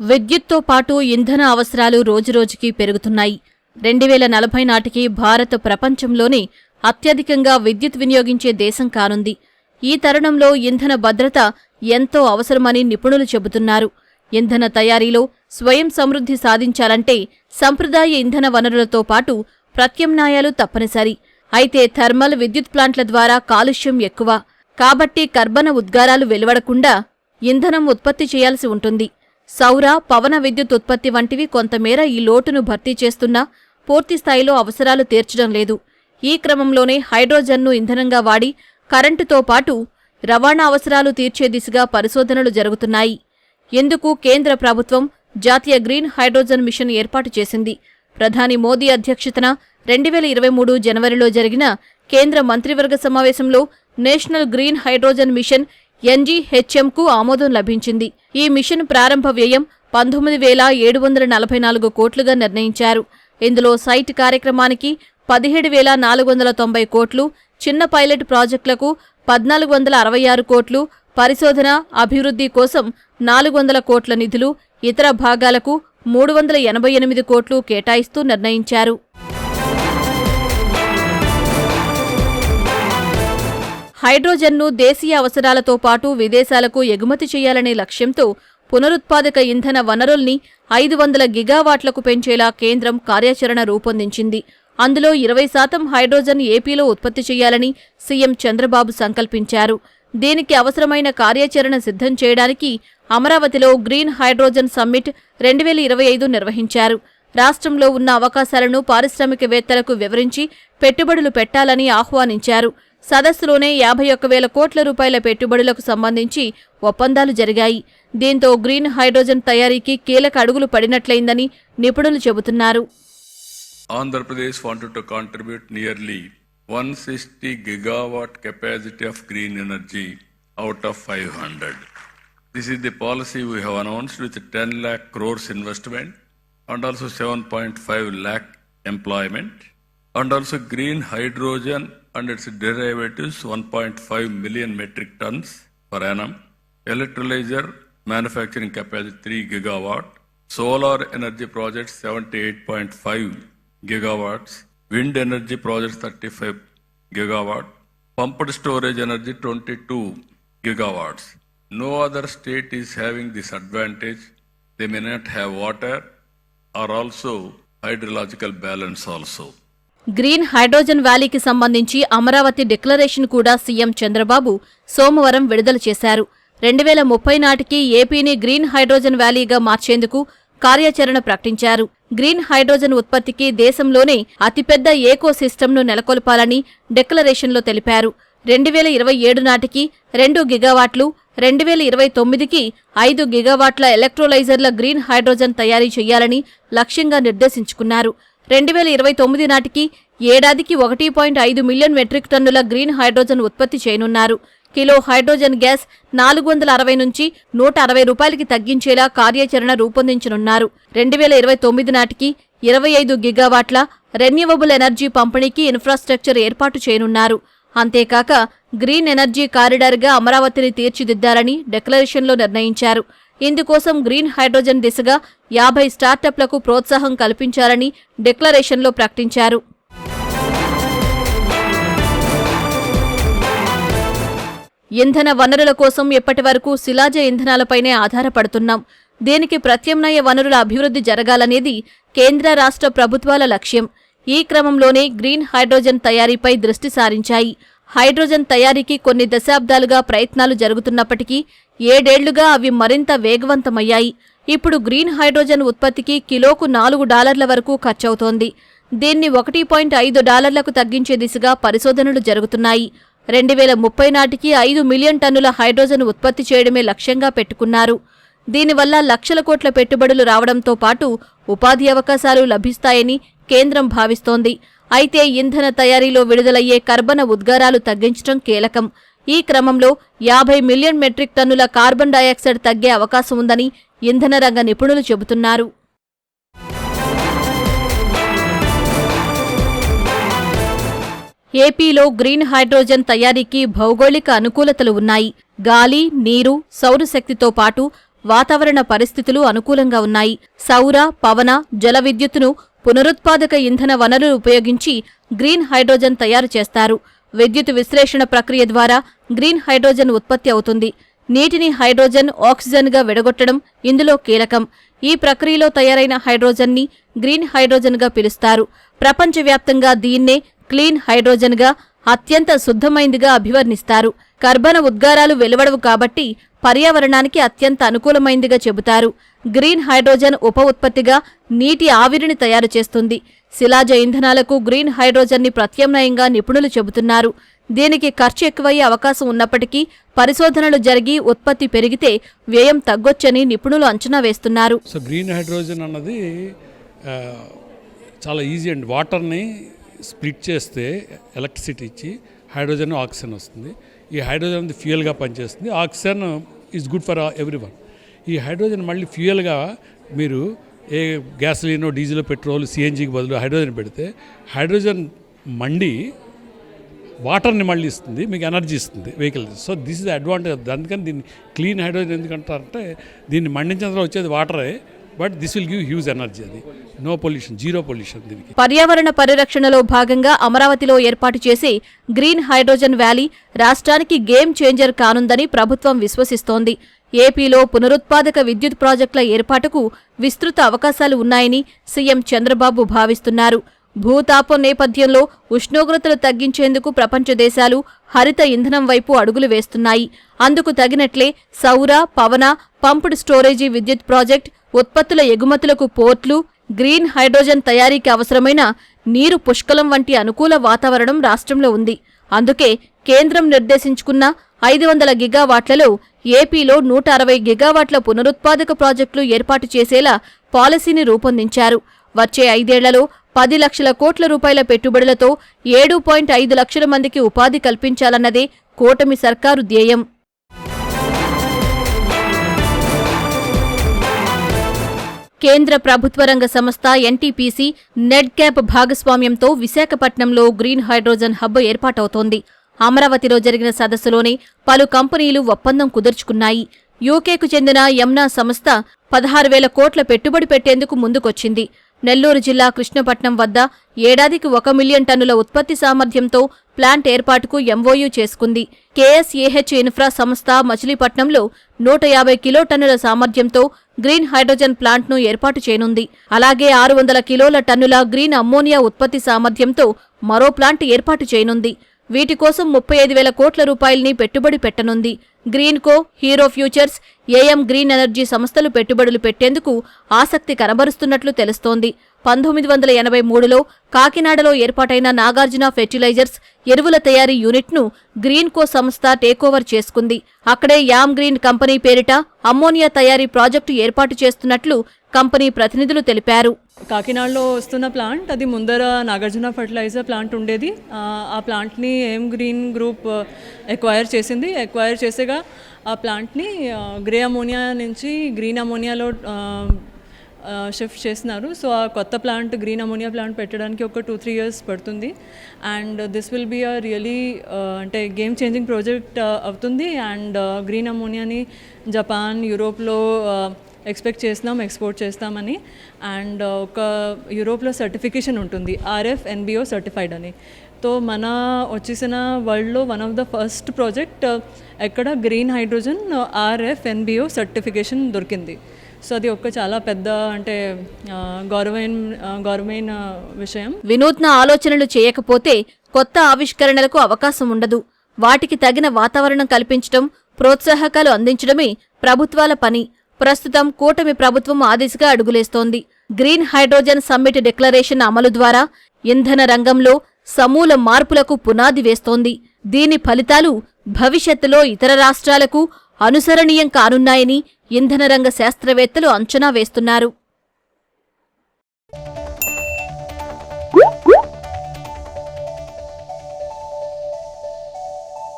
విద్యుత్తో పాటు ఇంధన అవసరాలు రోజురోజుకీ పెరుగుతున్నాయి. రెండు వేల నలభై నాటికి భారత్ ప్రపంచంలోనే అత్యధికంగా విద్యుత్ వినియోగించే దేశం కానుంది. ఈ తరుణంలో ఇంధన భద్రత ఎంతో అవసరమని నిపుణులు చెబుతున్నారు. ఇంధన తయారీలో స్వయం సమృద్ధి సాధించాలంటే సంప్రదాయ ఇంధన వనరులతో పాటు ప్రత్యామ్నాయాలు తప్పనిసరి. అయితే థర్మల్ విద్యుత్ ప్లాంట్ల ద్వారా కాలుష్యం ఎక్కువ. కాబట్టి కర్బన ఉద్గారాలు వెలువడకుండా ఇంధనం ఉత్పత్తి చేయాల్సి ఉంటుంది. సౌర పవన విద్యుత్ ఉత్పత్తి వంటివి కొంతమేర ఈ లోటును భర్తీ చేస్తున్నా పూర్తిస్థాయిలో అవసరాలు తీర్చడం లేదు. ఈ క్రమంలోనే హైడ్రోజన్ను ఇంధనంగా వాడి కరెంటుతో పాటు రవాణా అవసరాలు తీర్చే దిశగా పరిశోధనలు జరుగుతున్నాయి. ఎందుకు కేంద్ర ప్రభుత్వం జాతీయ గ్రీన్ హైడ్రోజన్ మిషన్ ఏర్పాటు చేసింది. ప్రధాని మోదీ అధ్యక్షతన రెండు వేల ఇరవై మూడు జనవరిలో జరిగిన కేంద్ర మంత్రివర్గ సమావేశంలో నేషనల్ గ్రీన్ హైడ్రోజన్ మిషన్ ఎన్జీహెచ్ఎంకు ఆమోదం లభించింది. ఈ మిషన్ ప్రారంభ వ్యయం పంతొమ్మిది వేల ఏడు వందల నలభై నాలుగు కోట్లుగా నిర్ణయించారు. ఇందులో సైట్ కార్యక్రమానికి పదిహేడు వేల నాలుగు వందల తొంభై కోట్లు చిన్న పైలట్ ప్రాజెక్టులకు పద్నాలుగు వందల అరవై ఆరు కోట్లు పరిశోధన అభివృద్ధి కోసం నాలుగు వందల కోట్ల నిధులు ఇతర భాగాలకు మూడు వందల ఎనభై ఎనిమిది కోట్లు కేటాయిస్తూ నిర్ణయించారు. హైడ్రోజన్ను దేశీయ అవసరాలతో పాటు విదేశాలకు ఎగుమతి చేయాలనే లక్ష్యంతో పునరుత్పాదక ఇంధన వనరుల్ని ఐదు వందల గిగావాట్లకు పెంచేలా కేంద్రం కార్యాచరణ రూపొందించింది. అందులో ఇరవై శాతం హైడ్రోజన్ ఏపీలో ఉత్పత్తి చేయాలని సీఎం చంద్రబాబు సంకల్పించారు. దీనికి అవసరమైన కార్యాచరణ సిద్ధం చేయడానికి అమరావతిలో గ్రీన్ హైడ్రోజన్ సమ్మిట్ రెండు వేల ఇరవై ఐదు నిర్వహించారు. రాష్ట్రంలో ఉన్న అవకాశాలను పారిశ్రామికవేత్తలకు వివరించి పెట్టుబడులు పెట్టాలని ఆహ్వానించారు. సదస్సులోనే యాభై ఒక్క వేల కోట్ల రూపాయల పెట్టుబడులకు సంబంధించి ఒప్పందాలు జరిగాయి. దీంతో గ్రీన్ హైడ్రోజన్ తయారీకి కీలక అడుగులు పడినట్లయిందని నిపుణులు చెబుతున్నారు. Andhra Pradesh contribute nearly one sixty gigawatt capacity of green energy out of five hundred. This is the policy we have announced with ten lakh crores investment and also seven point five lakh employment and also green hydrogen and its derivatives 1.5 million metric tons per annum, electrolyzer manufacturing capacity 3 gigawatt, solar energy projects 78.5 gigawatts, wind energy projects 35 gigawatt, pumped storage energy 22 gigawatts. No other state is having this advantage. They may not have water or also hydrological balance also. Green hydrogen వ్యాలీకి సంబంధించి Amaravati declaration కూడా CM Chandrababu సోమవారం విడుదల చేశారు. రెండు వేల ముప్పై నాటికి ఏపీని గ్రీన్ హైడ్రోజన్ వ్యాలీగా మార్చేందుకు కార్యాచరణ ప్రకటించారు. గ్రీన్ హైడ్రోజన్ ఉత్పత్తికి దేశంలోనే అతిపెద్ద ఏకోసిస్టమ్ను నెలకొల్పాలని డిక్లరేషన్లో తెలిపారు. రెండు వేల ఇరవై ఏడు నాటికి రెండు గిగావాట్లు రెండు వేల ఇరవై తొమ్మిదికి ఐదు గిగావాట్ల ఎలక్ట్రోలైజర్ల గ్రీన్ హైడ్రోజన్ తయారీ చేయాలని లక్ష్యంగా నిర్దేశించుకున్నారు. రెండు వేల ఇరవై తొమ్మిది నాటికి ఏడాదికి ఒకటి పాయింట్ ఐదు మిలియన్ మెట్రిక్ టన్నుల గ్రీన్ హైడ్రోజన్ ఉత్పత్తి చేయనున్నారు. కిలో హైడ్రోజన్ గ్యాస్ నాలుగు వందల అరవై నుంచి నూట అరవై రూపాయలకి తగ్గించేలా కార్యాచరణ రూపొందించనున్నారు. రెండు వేల ఇరవై తొమ్మిది నాటికి ఇరవై ఐదు గిగావాట్ల రెన్యూవబుల్ ఎనర్జీ పంపిణీకి ఇన్ఫ్రాస్ట్రక్చర్ ఏర్పాటు చేయనున్నారు. అంతేకాక గ్రీన్ ఎనర్జీ కారిడార్గా అమరావతిని తీర్చిదిద్దాలని డిక్లరేషన్లో నిర్ణయించారు. ఇందుకోసం గ్రీన్ హైడ్రోజన్ దిశగా యాభై స్టార్టప్లకు ప్రోత్సాహం కల్పించాలని డిక్లరేషన్లో ప్రకటించారు. ఇంధన వనరుల కోసం ఇప్పటివరకు శిలాజ ఇంధనాలపైనే ఆధారపడుతున్నాం. దీనికి ప్రత్యామ్నాయ వనరుల అభివృద్ధి జరగాలనేది కేంద్ర రాష్ట్ర ప్రభుత్వాల లక్ష్యం. ఈ క్రమంలోనే గ్రీన్ హైడ్రోజన్ తయారీపై దృష్టి సారించాయి. హైడ్రోజన్ తయారీకి కొన్ని దశాబ్దాలుగా ప్రయత్నాలు జరుగుతున్నప్పటికీ ఏడేళ్ళుగా అవి మరింత వేగవంతమయ్యాయి. ఇప్పుడు గ్రీన్ హైడ్రోజన్ ఉత్పత్తికి కిలోకు నాలుగు డాలర్ల వరకు ఖర్చవుతోంది. దీన్ని ఒకటి పాయింట్ ఐదు డాలర్లకు తగ్గించే దిశగా పరిశోధనలు జరుగుతున్నాయి. రెండు వేల ముప్పై నాటికి ఐదు మిలియన్ టన్నుల హైడ్రోజన్ ఉత్పత్తి చేయడమే లక్ష్యంగా పెట్టుకున్నారు. దీనివల్ల లక్షల కోట్ల పెట్టుబడులు రావడంతో పాటు ఉపాధి అవకాశాలు లభిస్తాయని కేంద్రం భావిస్తోంది. అయితే ఇంధన తయారీలో విడుదలయ్యే కర్బన ఉద్గారాలు తగ్గించడం కీలకం. ఈ క్రమంలో యాభై మిలియన్ మెట్రిక్ టన్నుల కార్బన్ డయాక్సైడ్ తగ్గే అవకాశం ఉందని ఇంధన రంగ నిపుణులు చెబుతున్నారు. ఏపీలో గ్రీన్ హైడ్రోజన్ తయారీకి భౌగోళిక అనుకూలతలు ఉన్నాయి. గాలి నీరు సౌరశక్తితో పాటు వాతావరణ పరిస్థితులు అనుకూలంగా ఉన్నాయి. సౌర పవన జల విద్యుత్తును పునరుత్పాదక ఇంధన వనరులు ఉపయోగించి గ్రీన్ హైడ్రోజన్ తయారు చేస్తారు. విద్యుత్ విశ్లేషణ ప్రక్రియ ద్వారా గ్రీన్ హైడ్రోజన్ ఉత్పత్తి అవుతుంది. నీటిని హైడ్రోజన్ ఆక్సిజన్గా విడగొట్టడం ఇందులో కీలకం. ఈ ప్రక్రియలో తయారైన హైడ్రోజన్ని గ్రీన్ హైడ్రోజన్గా పిలుస్తారు. ప్రపంచవ్యాప్తంగా దీన్నే క్లీన్ హైడ్రోజన్గా అత్యంత శుద్ధమైందిగా అభివర్ణిస్తారు. కర్బన ఉద్గారాలు వెలువడవు కాబట్టి పర్యావరణానికి అత్యంత అనుకూలమైందిగా చెబుతారు. గ్రీన్ హైడ్రోజన్ ఉప ఉత్పత్తిగా నీటి ఆవిరిని తయారు చేస్తుంది. శిలాజ ఇంధనాలకు గ్రీన్ హైడ్రోజన్ని ప్రత్యామ్నాయంగా నిపుణులు చెబుతున్నారు. దీనికి ఖర్చు ఎక్కువయ్యే అవకాశం ఉన్నప్పటికీ పరిశోధనలు జరిగి ఉత్పత్తి పెరిగితే వ్యయం తగ్గొచ్చని నిపుణులు అంచనా వేస్తున్నారు. సో గ్రీన్ హైడ్రోజన్ అన్నది చాలా ఈజీ అండి. వాటర్ని స్ప్లిట్ చేస్తే ఎలక్ట్రిసిటీ ఇచ్చి హైడ్రోజన్ ఆక్సిజన్ వస్తుంది. ఈ హైడ్రోజన్ ఫ్యూయల్గా పనిచేస్తుంది. Oxygen is good for everyone ఈ హైడ్రోజన్ మళ్ళీ ఫ్యూయల్గా మీరు ఏ గ్యాసోలిన్ డీజిల్ పెట్రోల్ సిఎన్జికి బదులు హైడ్రోజన్ పెడితే హైడ్రోజన్ మండి వాటర్ని మళ్ళీ ఇస్తుంది మీకు ఎనర్జీ ఇస్తుంది vehicle so this is advantage అందుకని దీన్ని క్లీన్ హైడ్రోజన్ ఎందుకంటారంటే దీన్ని మండించిన తర్వాత వచ్చేది వాటరే but this will give huge energy అది. నో పొల్యూషన్ జీరో పొల్యూషన్ దీనికి. పర్యావరణ పరిరక్షణలో భాగంగా అమరావతిలో ఏర్పాటు చేసే గ్రీన్ హైడ్రోజన్ వ్యాలీ రాష్ట్రానికి గేమ్ చేంజర్ కానుందని ప్రభుత్వం విశ్వసిస్తోంది. ఏపీలో పునరుత్పాదక విద్యుత్ ప్రాజెక్టుల ఏర్పాటుకు విస్తృత అవకాశాలు ఉన్నాయని సీఎం చంద్రబాబు భావిస్తున్నారు. భూతాపం నేపథ్యంలో ఉష్ణోగ్రతలు తగ్గించేందుకు ప్రపంచ దేశాలు హరిత ఇంధనం వైపు అడుగులు వేస్తున్నాయి. అందుకు తగినట్లే సౌర పవన పంప్డ్ స్టోరేజీ విద్యుత్ ప్రాజెక్ట్ ఉత్పత్తుల ఎగుమతులకు పోర్ట్లు గ్రీన్ హైడ్రోజన్ తయారీకి అవసరమైన నీరు పుష్కలం వంటి అనుకూల వాతావరణం రాష్ట్రంలో ఉంది. అందుకే కేంద్రం నిర్దేశించుకున్న ఐదు వందల గిగావాట్లలో ఏపీలో నూట అరవై గిగావాట్ల పునరుత్పాదక ప్రాజెక్టులు ఏర్పాటు చేసేలా పాలసీని రూపొందించారు. వచ్చే ఐదేళ్ళలో పది లక్షల కోట్ల రూపాయల పెట్టుబడులతో ఏడు పాయింట్ ఐదు లక్షల మందికి ఉపాధి కల్పించాలన్నదే కూటమి సర్కారు ధ్యేయం. కేంద్ర ప్రభుత్వ రంగ సంస్థ ఎన్టీపీసీ నెడ్ క్యాప్ భాగస్వామ్యంతో విశాఖపట్నంలో గ్రీన్ హైడ్రోజన్ హబ్ ఏర్పాటవుతోంది. అమరావతిలో జరిగిన సదస్సులోనే పలు కంపెనీలు ఒప్పందం కుదుర్చుకున్నాయి. యూకేకు చెందిన యమ్నా సంస్థ పదహారు వేల కోట్ల పెట్టుబడి పెట్టేందుకు ముందుకొచ్చింది. నెల్లూరు జిల్లా కృష్ణపట్నం వద్ద ఏడాదికి ఒక మిలియన్ టన్నుల ఉత్పత్తి సామర్థ్యంతో ప్లాంట్ ఏర్పాటుకు ఎంఓయూ చేసుకుంది. కేఎస్ఏహెచ్ ఇన్ఫ్రా సంస్థ మచిలీపట్నంలో నూట యాభై కిలో టన్నుల సామర్థ్యంతో గ్రీన్ హైడ్రోజన్ ప్లాంట్ను ఏర్పాటు చేయనుంది. అలాగే ఆరు వందల కిలోల టన్నుల గ్రీన్ అమ్మోనియా ఉత్పత్తి సామర్థ్యంతో మరో ప్లాంట్ ఏర్పాటు చేయనుంది. వీటి కోసం ముప్పై ఐదు వేల కోట్ల రూపాయల్ని పెట్టుబడి పెట్టనుంది. Greenko hero futures AM green energy సంస్థలు పెట్టుబడులు పెట్టేందుకు ఆసక్తి కనబరుస్తున్నట్లు తెలుస్తోంది. పంతొమ్మిది వందల ఎనభై మూడులో కాకినాడలో ఏర్పాటైన నాగార్జున ఫెర్టిలైజర్స్ ఎరువుల తయారీ యూనిట్ను గ్రీన్కో సంస్థ టేకోవర్ చేసుకుంది. అక్కడే యామ్ గ్రీన్ కంపెనీ పేరిట అమ్మోనియా తయారీ ప్రాజెక్టు ఏర్పాటు చేస్తున్నట్లు కంపెనీ ప్రతినిధులు తెలిపారు. కాకినాడలో వస్తున్న ప్లాంట్ అది ముందర నాగార్జున ఫర్టిలైజర్ ప్లాంట్ ఉండేది. ఆ, ప్లాంట్ని ఏం గ్రీన్ గ్రూప్ ఎక్వైర్ చేసింది. ఎక్వైర్ చేసేగా ఆ ప్లాంట్ని గ్రే అమోనియా నుంచి గ్రీన్ అమోనియాలో షిఫ్ట్ చేస్తున్నారు సో ఆ కొత్త ప్లాంట్ గ్రీన్ అమోనియా ప్లాంట్ పెట్టడానికి ఒక టూ త్రీ ఇయర్స్ పడుతుంది. And this will be a really అంటే గేమ్ చేంజింగ్ ప్రాజెక్ట్ అవుతుంది. అండ్ గ్రీన్ అమోనియాని జపాన్ యూరోప్లో ఎక్స్పెక్ట్ చేస్తున్నాం ఎక్స్పోర్ట్ చేస్తామని అండ్ uh, ఒక యూరోప్లో సర్టిఫికేషన్ ఉంటుంది ఆర్ఎఫ్ ఎన్బిఓ సర్టిఫైడ్ అని. తో మన వచ్చేసిన వరల్డ్లో one of the first project ఎక్కడ green hydrogen uh, RF NBO certification దొరికింది. సో అది ఒక చాలా పెద్ద అంటే uh, గౌరవైన గౌరవమైన గౌరవమైన విషయం. వినూత్న ఆలోచనలు చేయకపోతే కొత్త ఆవిష్కరణలకు అవకాశం ఉండదు. వాటికి తగిన వాతావరణం కల్పించడం ప్రోత్సాహకాలు అందించడమే ప్రభుత్వాల పని. ప్రస్తుతం కూటమి ప్రభుత్వం ఆ దిశగా అడుగులేస్తోంది. గ్రీన్ హైడ్రోజన్ సమ్మిట్ డిక్లరేషన్ అమలు ద్వారా ఇంధన రంగంలో సమూల మార్పులకు పునాది వేస్తోంది. దీని ఫలితాలు భవిష్యత్తులో ఇతర రాష్ట్రాలకు అనుసరణీయం కానున్నాయని ఇంధన రంగ శాస్త్రవేత్తలు అంచనా వేస్తున్నారు.